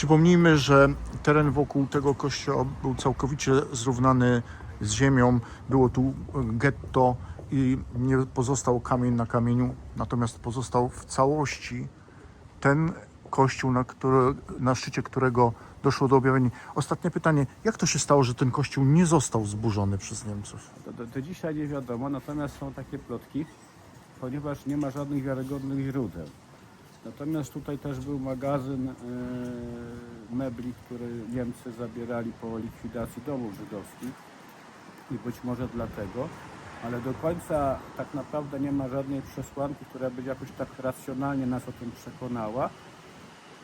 Przypomnijmy, że teren wokół tego kościoła był całkowicie zrównany z ziemią. Było tu getto i nie pozostał kamień na kamieniu, natomiast pozostał w całości ten kościół, na, który, na szczycie którego doszło do objawienia. Ostatnie pytanie, jak to się stało, że ten kościół nie został zburzony przez Niemców? Do dzisiaj nie wiadomo, natomiast są takie plotki, ponieważ nie ma żadnych wiarygodnych źródeł. Natomiast tutaj też był magazyn e, mebli, które Niemcy zabierali po likwidacji domów żydowskich i być może dlatego, ale do końca tak naprawdę nie ma żadnej przesłanki, która by jakoś tak racjonalnie nas o tym przekonała.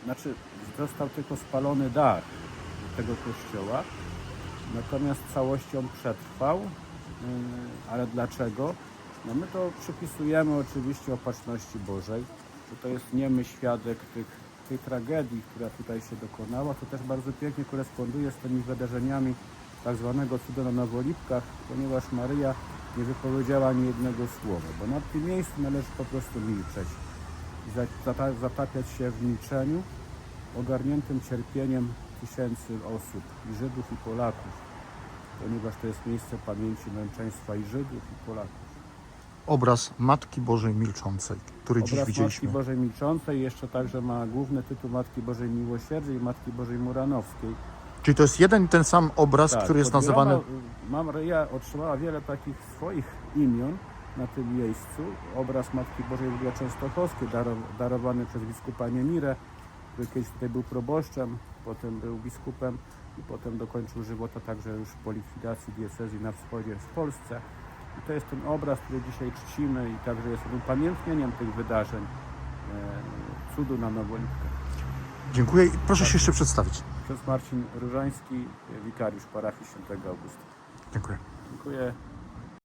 Znaczy, został tylko spalony dach tego kościoła, natomiast całością przetrwał. Yy, Ale dlaczego? No my to przypisujemy oczywiście opatrzności Bożej, że to jest niemy świadek tych, tej tragedii, która tutaj się dokonała. To też bardzo pięknie koresponduje z tymi wydarzeniami tak zwanego cuda na Nowolipkach, ponieważ Maryja nie wypowiedziała ani jednego słowa, bo na tym miejscu należy po prostu milczeć i za- zata- zatapiać się w milczeniu, ogarniętym cierpieniem tysięcy osób, i Żydów, i Polaków, ponieważ to jest miejsce pamięci męczeństwa i Żydów, i Polaków. Obraz Matki Bożej Milczącej, który dziś Obraz widzieliśmy. Matki Bożej Milczącej jeszcze także ma główny tytuł Matki Bożej Miłosierdzia i Matki Bożej Muranowskiej. Czyli to jest jeden i ten sam obraz, Tak, który jest nazywany... Mam Maryja otrzymała wiele takich swoich imion na tym miejscu. Obraz Matki Bożej ogóle Częstochowskiej, daro- darowany przez biskupa Niemirę, który kiedyś tutaj był proboszczem, potem był biskupem i potem dokończył żywota także już po likwidacji diecezji na wschodzie w Polsce. I to jest ten obraz, który dzisiaj czcimy i także jest upamiętnieniem tych wydarzeń e, cudu na Nowolipkę. Dziękuję i proszę się jeszcze przedstawić. Ksiądz Marcin Różański, wikariusz parafii świętego Augusta. Dziękuję. Dziękuję.